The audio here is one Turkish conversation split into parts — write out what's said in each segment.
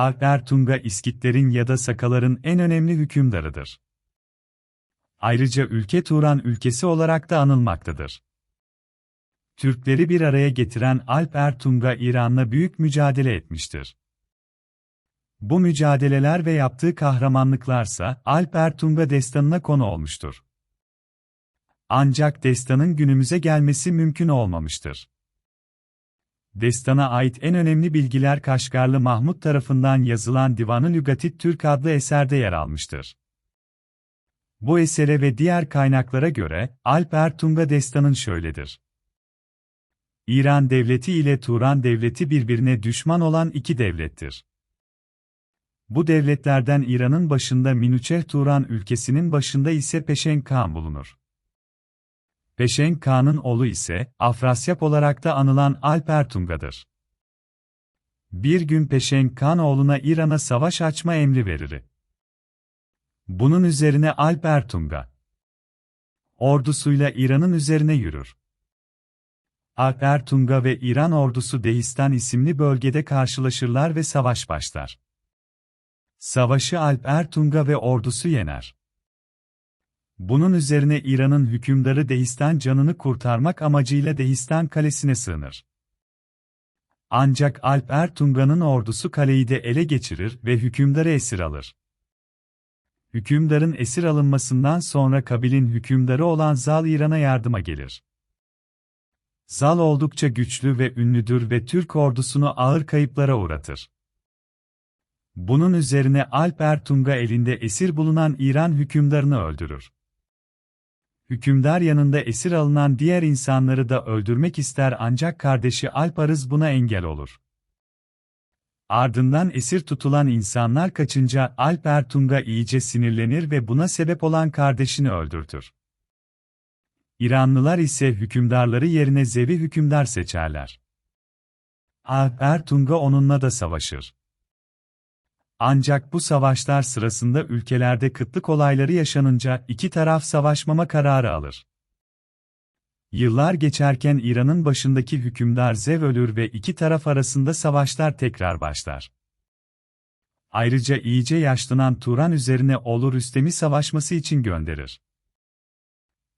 Alper Tunga İskitlerin ya da Sakaların en önemli hükümdarıdır. Ayrıca ülke Turan ülkesi olarak da anılmaktadır. Türkleri bir araya getiren Alp Ertunga İran'la büyük mücadele etmiştir. Bu mücadeleler ve yaptığı kahramanlıklarsa Alp Ertunga destanına konu olmuştur. Ancak destanın günümüze gelmesi mümkün olmamıştır. Destana ait en önemli bilgiler Kaşgarlı Mahmut tarafından yazılan Divanı Lügatit Türk adlı eserde yer almıştır. Bu esere ve diğer kaynaklara göre, Alp Ertunga destanın şöyledir. İran devleti ile Turan devleti birbirine düşman olan iki devlettir. Bu devletlerden İran'ın başında Minüçeh Turan ülkesinin başında ise Peşen Kağan bulunur. Peşen Kağan'ın oğlu ise Afrasyap olarak da anılan Alp Ertunga'dır. Bir gün Peşen Kağan oğluna İran'a savaş açma emri verir. Bunun üzerine Alp Ertunga ordusuyla İran'ın üzerine yürür. Alp Ertunga ve İran ordusu Dehistan isimli bölgede karşılaşırlar ve savaş başlar. Savaşı Alp Ertunga ve ordusu yener. Bunun üzerine İran'ın hükümdarı Dehistan canını kurtarmak amacıyla Dehistan kalesine sığınır. Ancak Alp Ertunga'nın ordusu kaleyi de ele geçirir ve hükümdarı esir alır. Hükümdarın esir alınmasından sonra Kabil'in hükümdarı olan Zal İran'a yardıma gelir. Zal oldukça güçlü ve ünlüdür ve Türk ordusunu ağır kayıplara uğratır. Bunun üzerine Alp Ertunga elinde esir bulunan İran hükümdarını öldürür. Hükümdar yanında esir alınan diğer insanları da öldürmek ister ancak kardeşi Alp Arız buna engel olur. Ardından esir tutulan insanlar kaçınca Alp Ertunga iyice sinirlenir ve buna sebep olan kardeşini öldürtür. İranlılar ise hükümdarları yerine Zevi hükümdar seçerler. Alp Ertunga onunla da savaşır. Ancak bu savaşlar sırasında ülkelerde kıtlık olayları yaşanınca iki taraf savaşmama kararı alır. Yıllar geçerken İran'ın başındaki hükümdar Zev ölür ve iki taraf arasında savaşlar tekrar başlar. Ayrıca iyice yaşlanan Turan üzerine oğlu Rüstem'i savaşması için gönderir.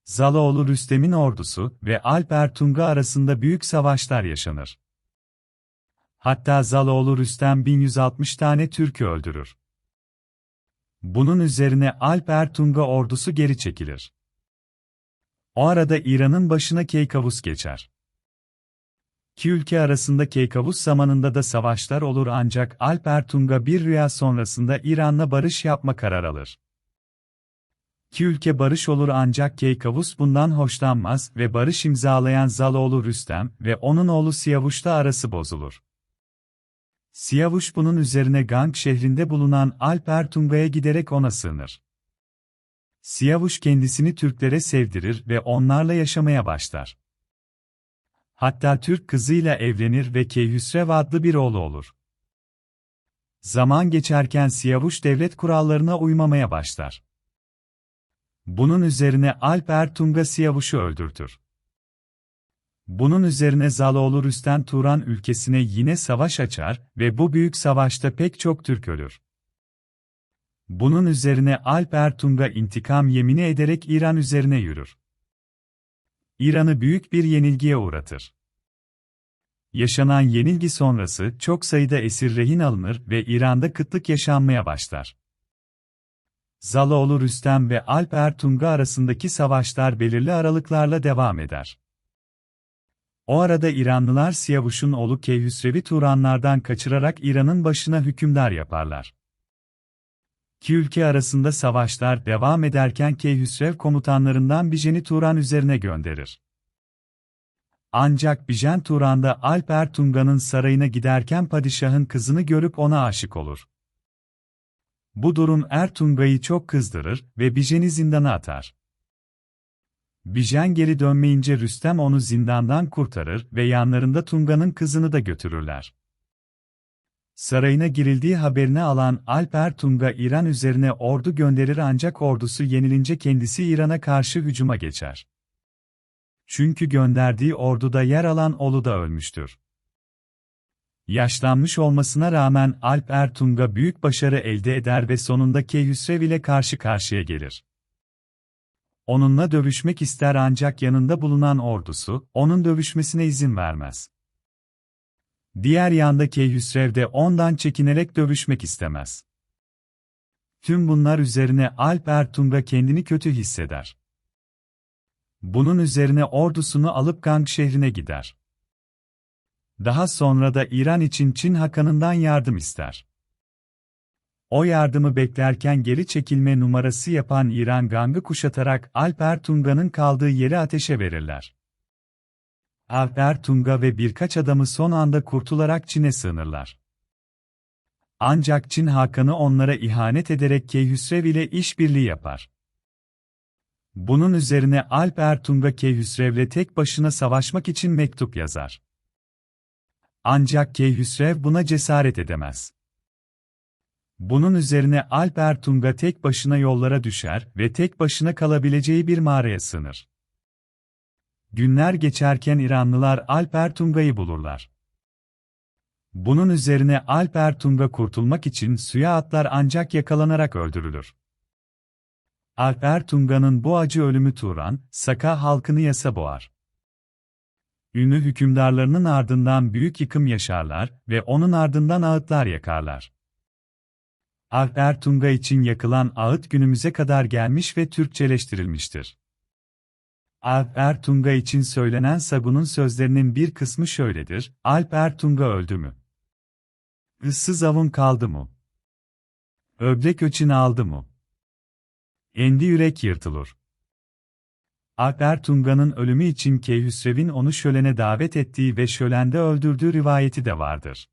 Zaloğlu Rüstem'in ordusu ve Alp Ertunga arasında büyük savaşlar yaşanır. Hatta Zaloğlu Rüstem 1160 tane Türk'ü öldürür. Bunun üzerine Alp Ertunga ordusu geri çekilir. O arada İran'ın başına Keykavus geçer. İki ülke arasında Keykavus zamanında da savaşlar olur ancak Alp Ertunga bir rüya sonrasında İran'la barış yapma karar alır. İki ülke barış olur ancak Keykavus bundan hoşlanmaz ve barış imzalayan Zaloğlu Rüstem ve onun oğlu Siyavuş'ta arası bozulur. Siyavuş bunun üzerine Gang şehrinde bulunan Alp Ertunga'ya giderek ona sığınır. Siyavuş kendisini Türklere sevdirir ve onlarla yaşamaya başlar. Hatta Türk kızıyla evlenir ve Keyhüsrev adlı bir oğlu olur. Zaman geçerken Siyavuş devlet kurallarına uymamaya başlar. Bunun üzerine Alp Ertunga Siyavuş'u öldürtür. Bunun üzerine Zaloğlu Rüstem Turan ülkesine yine savaş açar ve bu büyük savaşta pek çok Türk ölür. Bunun üzerine Alp Ertunga intikam yemini ederek İran üzerine yürür. İran'ı büyük bir yenilgiye uğratır. Yaşanan yenilgi sonrası çok sayıda esir rehin alınır ve İran'da kıtlık yaşanmaya başlar. Zaloğlu Rüstem ve Alp Ertunga arasındaki savaşlar belirli aralıklarla devam eder. O arada İranlılar Siyavuş'un oğlu Keyhüsrev'i Turanlardan kaçırarak İran'ın başına hükümdar yaparlar. İki ülke arasında savaşlar devam ederken Keyhüsrev komutanlarından Bijen'i Turan üzerine gönderir. Ancak Bijen Turan'da Alp Ertunga'nın sarayına giderken padişahın kızını görüp ona aşık olur. Bu durum Ertunga'yı çok kızdırır ve Bijen'i zindana atar. Bijen geri dönmeyince Rüstem onu zindandan kurtarır ve yanlarında Tunga'nın kızını da götürürler. Sarayına girildiği haberini alan Alper Tunga İran üzerine ordu gönderir ancak ordusu yenilince kendisi İran'a karşı hücuma geçer. Çünkü gönderdiği orduda yer alan oğlu da ölmüştür. Yaşlanmış olmasına rağmen Alp Ertunga büyük başarı elde eder ve sonunda Keyhüsrev ile karşı karşıya gelir. Onunla dövüşmek ister ancak yanında bulunan ordusu, onun dövüşmesine izin vermez. Diğer yanda Keyhüsrev de ondan çekinerek dövüşmek istemez. Tüm bunlar üzerine Alp Ertunga kendini kötü hisseder. Bunun üzerine ordusunu alıp Gang şehrine gider. Daha sonra da İran için Çin Hakan'ından yardım ister. O yardımı beklerken geri çekilme numarası yapan İran Gang'ı kuşatarak Alper Tunga'nın kaldığı yeri ateşe verirler. Alper Tunga ve birkaç adamı son anda kurtularak Çin'e sığınırlar. Ancak Çin Hakan'ı onlara ihanet ederek Keyhüsrev ile işbirliği yapar. Bunun üzerine Alp Ertunga Keyhüsrev'le tek başına savaşmak için mektup yazar. Ancak Keyhüsrev buna cesaret edemez. Bunun üzerine Alp Ertunga tek başına yollara düşer ve tek başına kalabileceği bir mağaraya sığınır. Günler geçerken İranlılar Alp Ertunga'yı bulurlar. Bunun üzerine Alp Ertunga kurtulmak için suya atlar ancak yakalanarak öldürülür. Alp Ertunga'nın bu acı ölümü Turan, Saka halkını yasa boğar. Ünlü hükümdarlarının ardından büyük yıkım yaşarlar ve onun ardından ağıtlar yakarlar. Alp Ertunga için yakılan ağıt günümüze kadar gelmiş ve Türkçeleştirilmiştir. Alp Ertunga için söylenen Sagun'un sözlerinin bir kısmı şöyledir, Alp Ertunga öldü mü? Issız avun kaldı mı? Öblek öçin aldı mı? Endi yürek yırtılır. Alp Ertunga'nın ölümü için Keyhüsrev'in onu şölene davet ettiği ve şölende öldürdüğü rivayeti de vardır.